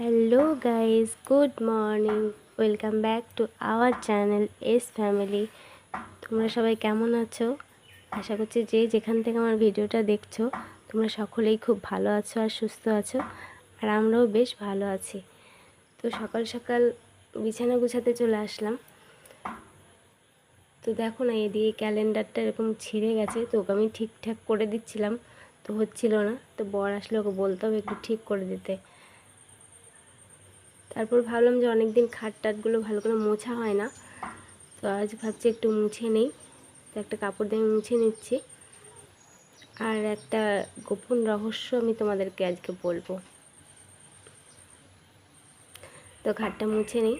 Hello guys good morning welcome back to our channel S family তোমরা সবাই কেমন আছো? আশা করছি যে যেখান থেকে আমার ভিডিওটা দেখছ, তোমরা সকলেই খুব ভালো আছো আর সুস্থ আছো, আর আমরাও বেশ ভালো আছি। তো সকাল সকাল বিছানা গুছাতে চলে আসলাম। তো দেখো না, এদিকে ক্যালেন্ডারটা এরকম ছিঁড়ে গেছে, তো ওকে আমি ঠিকঠাক করে দিচ্ছিলাম, তো হচ্ছিল না। তো বর আসলে ওকে বলতে হবে একটু ঠিক করে দিতে। তারপর ভাবলাম যে অনেক দিন খাট টাটগুলো ভালো করে মোছা হয় না। তো আজ ভাবছি একটু মুছে নেই। তো একটা কাপড় দিয়ে মুছে নিচ্ছি। আর একটা গোপন রহস্য আমি তোমাদেরকে আজকে বলব। তো খাটটা মুছে নিই।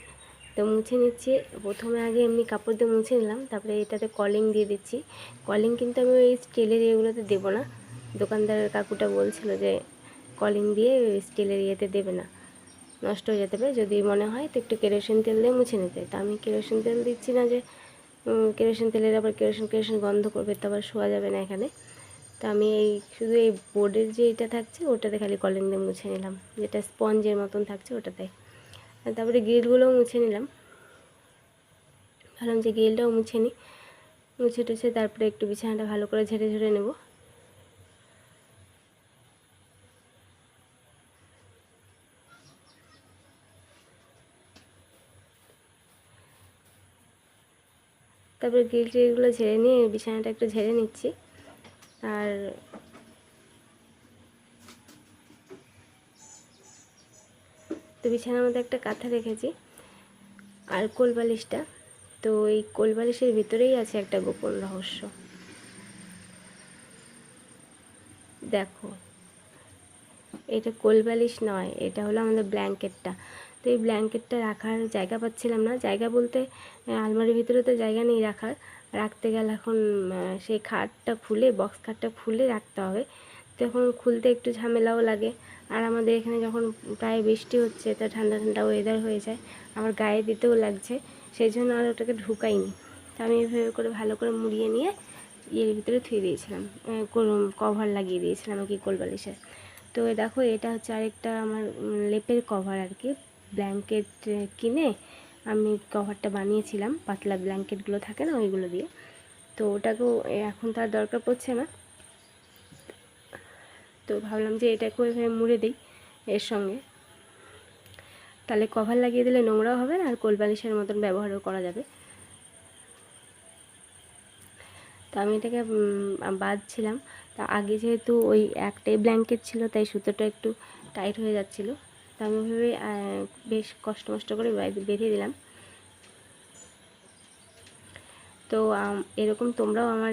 তো মুছে নিচ্ছি। প্রথমে আগে এমনি কাপড় দিয়ে মুছে নিলাম। তারপরে এটাতে কলিং দিয়ে দিচ্ছি। কলিং কিন্তু আমি ওই স্টিলের ইয়েগুলোতে দেবো না। দোকানদারের কাকুটা বলছিল যে কলিং দিয়ে স্টিলের ইয়েতে দেবে না। নষ্ট হয়ে যেতে পারে। যদি মনে হয় তো একটু কেরোসিন তেল দিয়ে মুছে নিতে। তো আমি কেরোসিন তেল দিচ্ছি না যে কেরোসিন তেলের আবার কেরোসিন কেরোসিন গন্ধ করবে তো আবার শোয়া যাবে না এখানে। তো আমি এই, শুধু এই বোর্ডের যে এটা থাকছে, ওটাতে খালি কলিং দিয়ে মুছে নিলাম। যেটা স্পঞ্জের মতন থাকছে ওটাতে। আর তারপরে গ্রিলগুলোও মুছে নিলাম। ভাবলাম যে গ্রিলটাও মুছে নিই। মুছে টুছে তারপরে একটু বিছানাটা ভালো করে ঝেড়ে ঝেড়ে নেব। তারপরে গ্রিল টিলগুলো ঝেড়ে নিয়ে, বিছানাটা একটু ঝেড়ে নিচ্ছি। আর তো বিছানার মধ্যে একটা কাঁথা রেখেছি, আর কোলবালিশটা তো এই কোলবালিশের ভিতরেই আছে একটা গোপন রহস্য। দেখো, এটা কোলবালিশ নয়, এটা হলো আমাদের ব্ল্যাঙ্কেটটা। তো এই ব্ল্যাঙ্কেটটা রাখার জায়গা পাচ্ছিলাম না। জায়গা বলতে আলমারির ভিতরে তো জায়গা নেই রাখার। রাখতে গেলে এখন সেই খাটটা খুলে বক্স খাটটা খুলে রাখতে হবে। তো এখন খুলতে একটু ঝামেলাও লাগে। আর আমাদের এখানে যখন প্রায় বৃষ্টি হচ্ছে, তা ঠান্ডা ঠান্ডা ওয়েদার হয়ে যায়। আমার গায়ে দিতেও লাগছে, সেই জন্য আর ওটাকে ঢুকাইনি। তো আমি এভাবে করে ভালো করে মুড়িয়ে নিয়ে ইয়ের ভিতরে থুয়ে দিয়েছিলাম। কভার লাগিয়ে দিয়েছিলাম আর কি কোলবালিশের তো দেখো, এটা হচ্ছে আরেকটা আমার লেপের কভার আর কি। ব্ল্যাঙ্কেট কিনে আমি কভারটা বানিয়েছিলাম। পাতলা ব্ল্যাঙ্কেটগুলো থাকে না, ওইগুলো দিয়ে। তো ওটাকেও এখন তার দরকার পড়ছে না। তো ভাবলাম যে এটাকেও এভাবে মুড়ে দিই এর সঙ্গে। তাহলে কভার লাগিয়ে দিলে নোংরাও হবে না, আর কোলবালিশের মতন ব্যবহারও করা যাবে। তো আমি এটাকে বাঁধছিলাম। তা আগে যেহেতু ওই একটাই ব্ল্যাঙ্কেট ছিল, তাই সুতোটা একটু টাইট হয়ে যাচ্ছিল। তো আমি বেশ কষ্ট মষ্ট করে বেঁধে দিলাম। তো এরকম তোমরাও আমার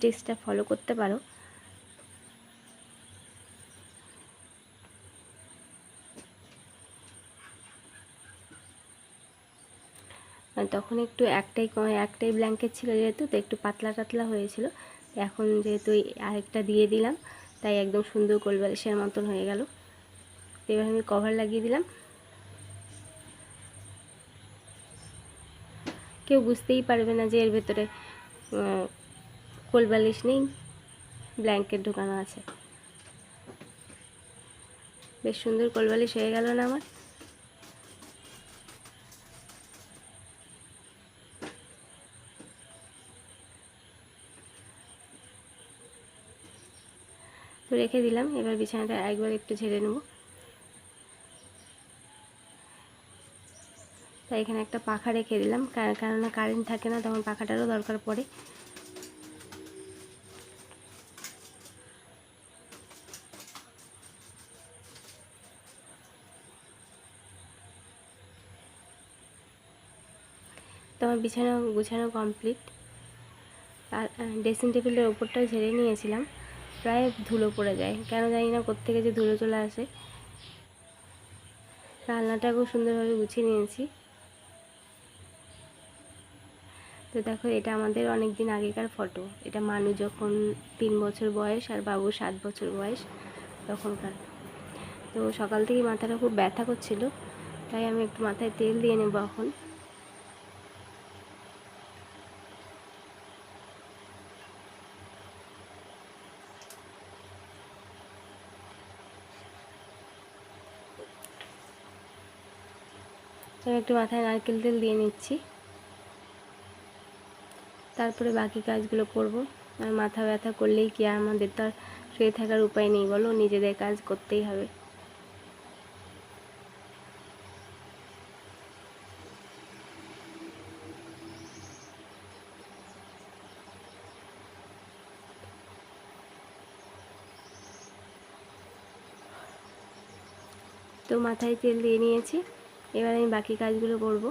টেস্টটা ফলো করতে পারো। তখন একটু একটাই একটাই ব্ল্যাঙ্কেট ছিল যেহেতু, তো একটু পাতলা টাতলা হয়েছিল। এখন যেহেতু আরেকটা দিয়ে দিলাম, তাই একদম সুন্দর কোলবালিশের মতন হয়ে গেল। এবার আমি কভার লাগিয়ে দিলাম। কেউ বুঝতেই পারবে না যে এর ভেতরে কোলবালিশ নেই ব্ল্যাঙ্কেট ঢোকানো আছে। বেশ সুন্দর কোলবালিশ হয়ে গেল না আমার? তো রেখে দিলাম, এবার বিছানাটা একবার একটু ঝেড়ে নেব। তাই এখানে একটা পাখা রেখে দিলাম। কেননা কারেন্ট থাকে না, তখন পাখাটারও দরকার পড়ে। তো আমার বিছানা গুছানো কমপ্লিট আর ড্রেসিং টেবিলের ওপরটা ঝেড়ে নিয়েছিলাম। প্রায় ধুলো পড়ে যায়। কেন জানি না কোত্থেকে যে ধুলো চলে আসে। রান্নাটাকেও সুন্দরভাবে গুছিয়ে নিয়েছি। তো দেখো, এটা আমাদের অনেক দিন আগেকার ফটো এটা মানু যখন তিন বছর বয়স আর বাবু সাত বছর বয়স, তখনকার। তো সকাল থেকে মাথাটা খুব ব্যথা করছিল, তাই আমি একটু মাথায় তেল দিয়ে নেব এখন। এবার একটু মাথায় নারকেল তেল দিয়ে নিচ্ছি। তারপরে বাকি কাজগুলো করব। আর মাথা ব্যথা করলেই কি আমাদের তো আর শুয়ে থাকার উপায় নেই, বলো? নিজেদের কাজ করতেই হবে। তো মাথায় তেল দিয়ে নিয়েছি। এবার আমি বাকি কাজগুলো করব।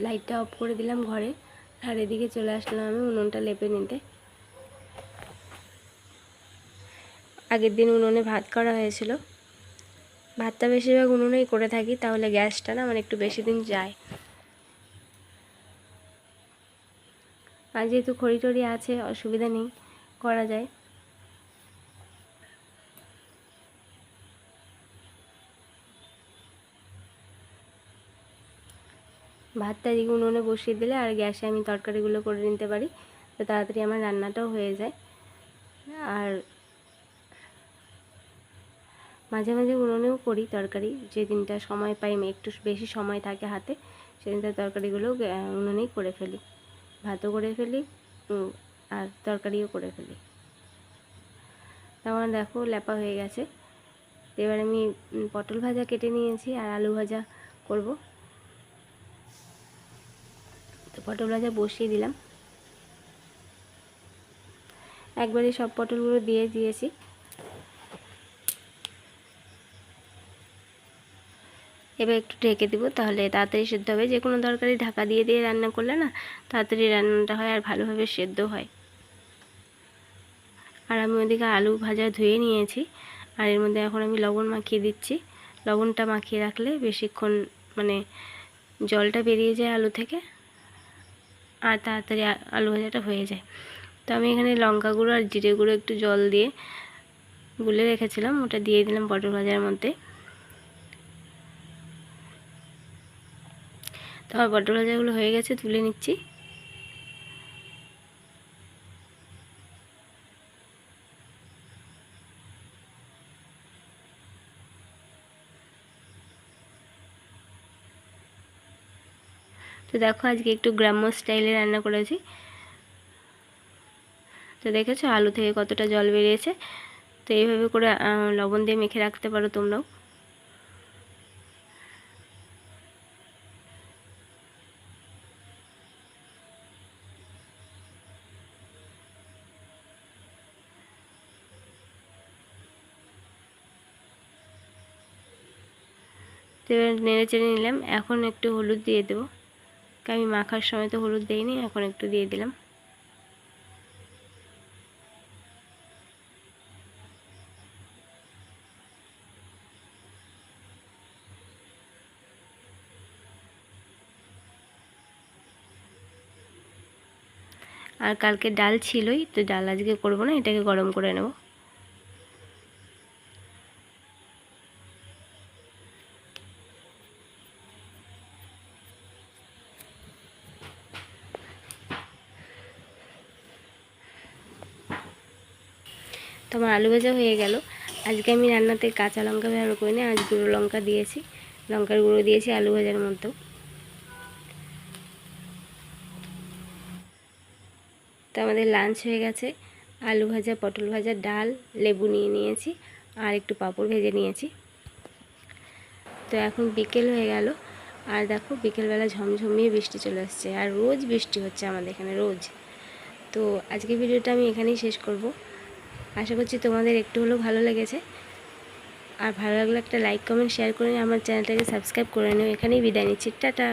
লাইটটা অফ করে দিলাম ঘরে। আর এদিকে চলে আসলাম আমি উনুনটা লেপে নিতে। আগের দিন উনুনে ভাত করা হয়েছিল। ভাতটা বেশিরভাগ উনুনেই করে থাকি, তাহলে গ্যাসটা না আমার একটু বেশি দিন যায়। আর যেহেতু খড়ি টড়ি আছে, অসুবিধা নেই, করা যায়। ভাতটা এদিকে উনুনে বসিয়ে দিলে আর গ্যাসে আমি তরকারিগুলো করে নিতে পারি। তো তাড়াতাড়ি আমার রান্নাটাও হয়ে যায়। আর মাঝে মাঝে উনুনেও করি তরকারি। যেদিনটা সময় পাই, একটু বেশি সময় থাকে হাতে, সেদিনটা তরকারিগুলো উনুনেই করে ফেলি। ভাতও করে ফেলি আর তরকারিও করে ফেলি। আমার দেখো ল্যাপা হয়ে গেছে। এবার আমি পটল ভাজা কেটে নিয়েছি আর আলু ভাজা করব। তো পটল ভাজা বসিয়ে দিলাম। একবারে সব পটলগুলো দিয়ে দিয়েছি। এবার একটু ঢেকে দেবো, তাহলে তাড়াতাড়ি সেদ্ধ হবে। যে কোনো তরকারি ঢাকা দিয়ে দিয়ে রান্না করলে না, তাড়াতাড়ি রান্নাটা হয় আর ভালোভাবে সেদ্ধ হয়। আর আমি ওদিকে আলু ভাজা ধুয়ে নিয়েছি, আর এর মধ্যে এখন আমি লবণ মাখিয়ে দিচ্ছি। লবণটা মাখিয়ে রাখলে বেশিক্ষণ মানে জলটা বেরিয়ে যায় আলু থেকে। আর তাড়াতাড়ি আলু ভাজাটা হয়ে যায়। তো আমি এখানে লঙ্কা গুঁড়ো আর জিরে গুঁড়ো একটু জল দিয়ে গুলে রেখেছিলাম। ওটা দিয়ে দিলাম পটল ভাজার মধ্যে। তো আমার পটল ভাজাগুলো হয়ে গেছে, তুলে নিচ্ছি। দেখো, আজকে একটু গ্রাম্য স্টাইলে রান্না করেছি। তো দেখেছ, আলু থেকে কতটা জল বেরিয়েছে। তো এইভাবে করে লবণ দিয়ে মেখে রাখতে পারো তোমরাও। তো এবার নেড়ে চেড়ে নিলাম। এখন একটু হলুদ দিয়ে দেবো। আমি মাখার সময় তো হলুদ দিইনি, এখন একটু দিয়ে দিলাম। আর কালকে ডাল ছিলই, তো ডাল আজকে করব না, এটাকে গরম করে নেব। তো আমার আলু ভাজা হয়ে গেল। আজকে আমি রান্নাতে কাঁচা লঙ্কা ব্যবহার করিনি, আজ গুঁড়ো লঙ্কা দিয়েছি। লঙ্কার গুঁড়ো দিয়েছি আলু ভাজার মধ্যেও তো আমাদের লাঞ্চ হয়ে গেছে। আলু ভাজা, পটল ভাজা, ডাল, লেবু নিয়ে নিয়েছি আর একটু পাঁপড় ভেজে নিয়েছি। তো এখন বিকেল হয়ে গেল। আর দেখো বিকেলবেলা ঝমঝমিয়ে বৃষ্টি চলে আসছে আর রোজ বৃষ্টি হচ্ছে আমাদের এখানে, রোজ। তো আজকে ভিডিওটা আমি এখানেই শেষ করব। আশা করছি তোমাদের একটু হলেও ভালো লেগেছে। আর ভালো লাগলে একটা লাইক কমেন্ট শেয়ার করে আমার চ্যানেলটাকে সাবস্ক্রাইব করে নিও। এখানেই বিদায় নিচ্ছি। টাটা।